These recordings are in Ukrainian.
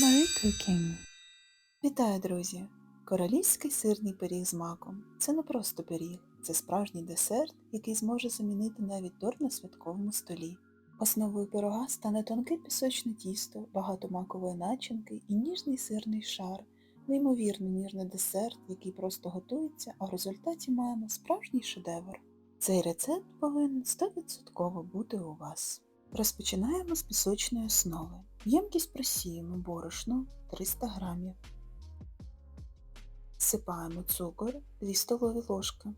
Marie Cooking. Вітаю, друзі! Королівський сирний пиріг з маком. Це не просто пиріг, це справжній десерт, який зможе замінити навіть торт на святковому столі. Основою пирога стане тонке пісочне тісто, багато макової начинки і ніжний сирний шар. Неймовірно ніжний десерт, який просто готується, а в результаті маємо справжній шедевр. Цей рецепт повинен 100% бути у вас. Розпочинаємо з пісочної основи. В ємкість просіємо борошно 300 грамів. Всипаємо цукор 2 столові ложки,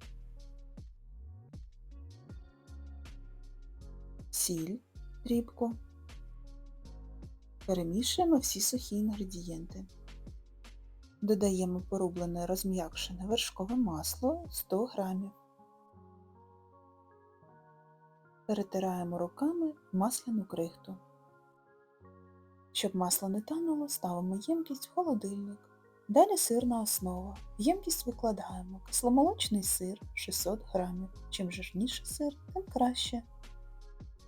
сіль дрібку. Перемішуємо всі сухі інгредієнти. Додаємо порублене розм'якшене вершкове масло 100 грамів. Перетираємо руками масляну крихту. Щоб масло не тануло, ставимо ємкість в холодильник. Далі сирна основа. В ємкість викладаємо кисломолочний сир 600 грамів. Чим жирніший сир, тим краще.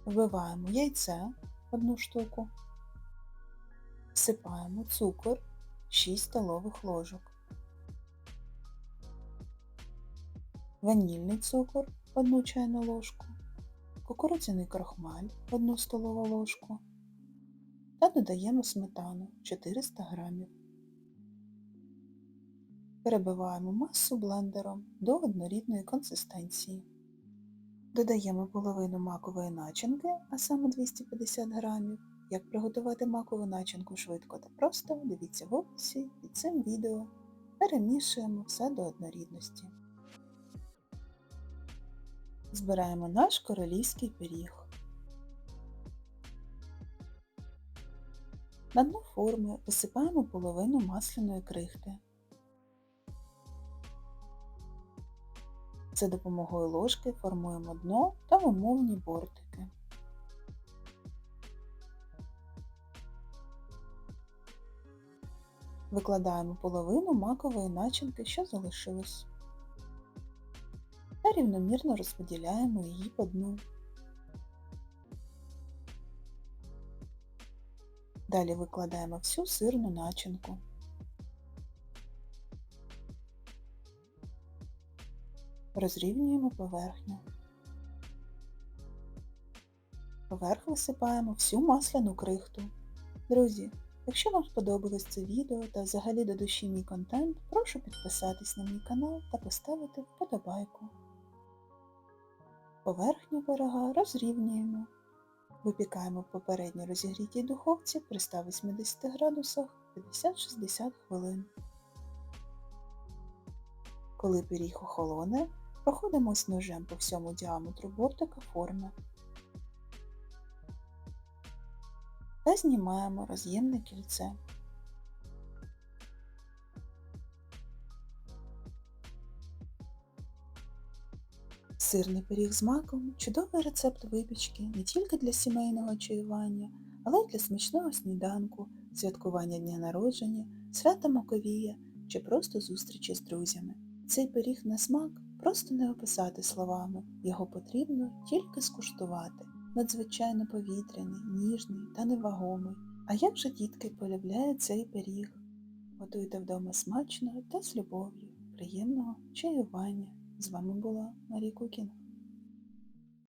Вбиваємо яйце одну штуку. Всипаємо цукор 6 столових ложок. Ванільний цукор 1 чайну ложку. Кукурудзяний крохмаль 1 столову ложку та додаємо сметану 400 грамів. Перебиваємо масу блендером до однорідної консистенції. Додаємо половину макової начинки, а саме 250 грамів. Як приготувати макову начинку швидко та просто, дивіться в описі під цим відео. Перемішуємо все до однорідності. Збираємо наш королівський пиріг. На дно форми висипаємо половину масляної крихти. За допомогою ложки формуємо дно та умовні бортики. Викладаємо половину макової начинки, що залишилось. Та рівномірно розподіляємо її по дну. Далі викладаємо всю сирну начинку. Розрівнюємо поверхню. Поверх висипаємо всю масляну крихту. Друзі, якщо вам сподобалось це відео та взагалі до душі мій контент, прошу підписатись на мій канал та поставити вподобайку. Поверхню пирога розрівнюємо. Випікаємо попередньо розігрітій духовці при 180 градусах 50-60 хвилин. Коли пиріг охолоне, проходимось ножем по всьому діаметру бортика форми та знімаємо роз'ємне кільце. Сирний пиріг з маком – чудовий рецепт випічки не тільки для сімейного чаювання, але й для смачного сніданку, святкування дня народження, свята Маковія чи просто зустрічі з друзями. Цей пиріг на смак просто не описати словами, його потрібно тільки скуштувати. Надзвичайно повітряний, ніжний та невагомий. А як же дітки полюбляють цей пиріг? Готуйте вдома смачно та з любов'ю. Приємного чаювання! З вами була Марія Кукіна.